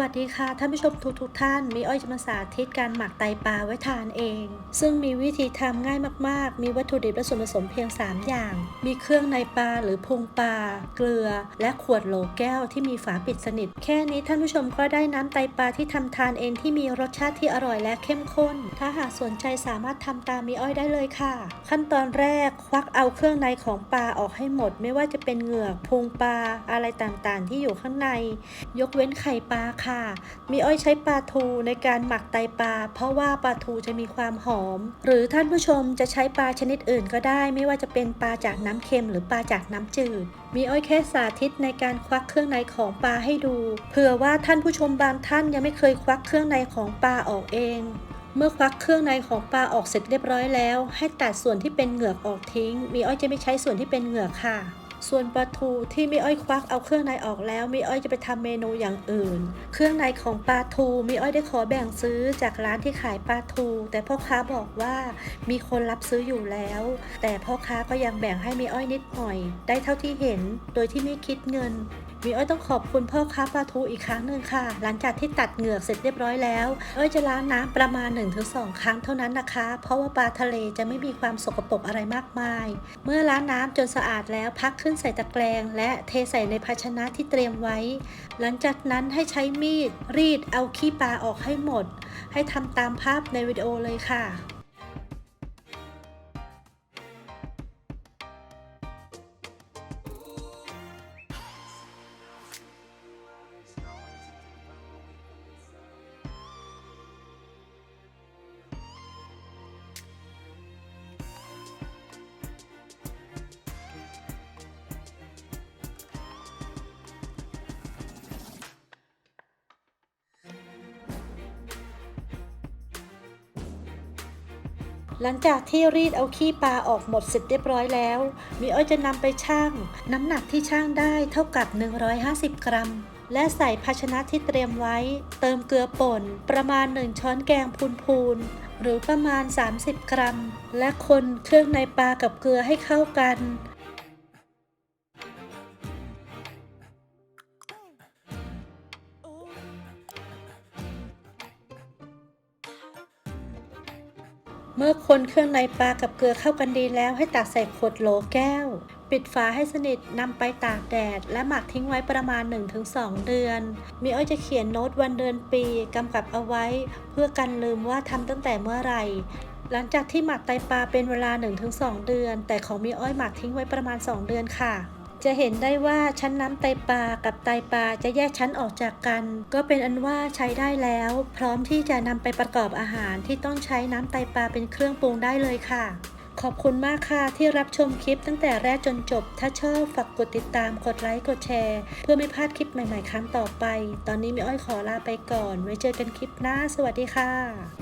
วัสดีค่ะท่านผู้ชมทุกทุกท่าน มีอ้อยจะมาสาธิตการหมักไตปลาไว้ทานเอง ซึ่งมีวิธีทำง่ายมากๆ มีวัตถุดิบและส่วนผสมเพียง 3 อย่าง มีเครื่องในปลาหรือพุงปลา เกลือ และขวดโหลแก้วที่มีฝาปิดสนิท แค่นี้ท่านผู้ชมก็ได้น้ำไตปลาที่ทำทานเองที่มีรสชาติที่อร่อยและเข้มข้น ถ้าหากสนใจสามารถทำตามมีอ้อยได้เลยค่ะ ขั้นตอนแรกควักเอาเครื่องในของปลาออกให้หมด ไม่ว่าจะเป็นเหงือกพุงปลาอะไรต่างๆ ที่อยู่ข้างใน ยกเว้นไข่ปลาค่ะมีอ้อยใช้ปลาทูในการหมักไตปลา เพราะว่าปลาทูจะมีความหอม หรือท่านผู้ชมจะใช้ปลาชนิดอื่นก็ได้ ไม่ว่าจะเป็นปลาจากน้ำเค็มหรือปลาจากน้ำจืด มีอ้อยแค่สาธิตในการควักเครื่องในของปลาให้ดู เผื่อว่าท่านผู้ชมบางท่านยังไม่เคยควักเครื่องในของปลาออกเองเมื่อควักเครื่องในของปลาออกเสร็จเรียบร้อยแล้ว ให้ตัดส่วนที่เป็นเหงือกออกทิ้ง มีอ้อยจะไม่ใช้ส่วนที่เป็นเหงือกค่ะ ส่วนปลาทูที่มีอ้อยควักเอาเครื่องในออกแล้วมีอ้อยจะไปทำเมนูอย่างอื่น เครื่องในของปลาทูมีอ้อยได้ขอแบ่งซื้อจากร้านที่ขายปลาทู แต่พ่อค้าบอกว่ามีคนรับซื้ออยู่แล้ว แต่พ่อค้าก็ยังแบ่งให้มีอ้อยนิดหน่อย ได้เท่าที่เห็น โดยที่ไม่คิดเงิน มีอ้อยต้องขอบคุณพ่อค้าปลาทูอีกครั้งหนึ่งค่ะ หลังจากที่ตัดเหงือกเสร็จเรียบร้อยแล้วอ้อยจะล้างน้ำประมาณ 1-2 ครั้งเท่านั้นนะคะ เพราะว่าปลาทะเลจะไม่มีความสกปรกอะไรมากมาย เมื่อล้างน้ำจนสะอาดแล้วพักขึ้นใส่ตะแกรงและเทใส่ในภาชนะที่เตรียมไว้ หลังจากนั้นให้ใช้มีดรีดเอาขี้ปลาออกให้หมด ให้ทำตามภาพในวิดีโอเลยค่ะ หลังจากที่รีดเอาขี้ปลาออกหมดเสร็จเรียบร้อยแล้วมีอ้อยจะนำไปชั่ง น้ำหนักที่ชั่งได้เท่ากับ 150 กรัม และใส่ภาชนะที่เตรียมไว้ เติมเกลือป่น ประมาณ 1 ช้อนแกงพูนๆหรือประมาณ 30 กรัม และคนเครื่องในปลากับเกลือให้เข้ากัน เมื่อคนเครื่องในปลากับเกลือเข้ากันดีแล้ว ให้ตักใส่ขวดโหลแก้ว ปิดฝาให้สนิทนำไปตากแดด และหมักทิ้งไว้ประมาณ 1-2 เดือน มีอ้อยจะเขียนโน้ตวันเดือนปีกำกับเอาไว้ เพื่อกันลืมว่าทำตั้งแต่เมื่อไหร่หลังจากที่หมักไตปลาเป็นเวลา 1-2 เดือน แต่ของมีอ้อยหมักทิ้งไว้ประมาณ 2 เดือนค่ะ จะเห็นได้ว่าชั้นน้ำไตปลากับไตปลาจะแยกชั้นออกจากกัน ก็เป็นอันว่าใช้ได้แล้ว พร้อมที่จะนำไปประกอบอาหารที่ต้องใช้น้ำไตปลาเป็นเครื่องปรุงได้เลยค่ะ ขอบคุณมากค่ะที่รับชมคลิปตั้งแต่แรกจนจบ ถ้าชอบฝากกดติดตามกดไลค์กดแชร์ เพื่อไม่พลาดคลิปใหม่ๆ ครั้งต่อไป ตอนนี้มีอ้อยขอลาไปก่อน ไว้เจอกันคลิปหน้า สวัสดีค่ะ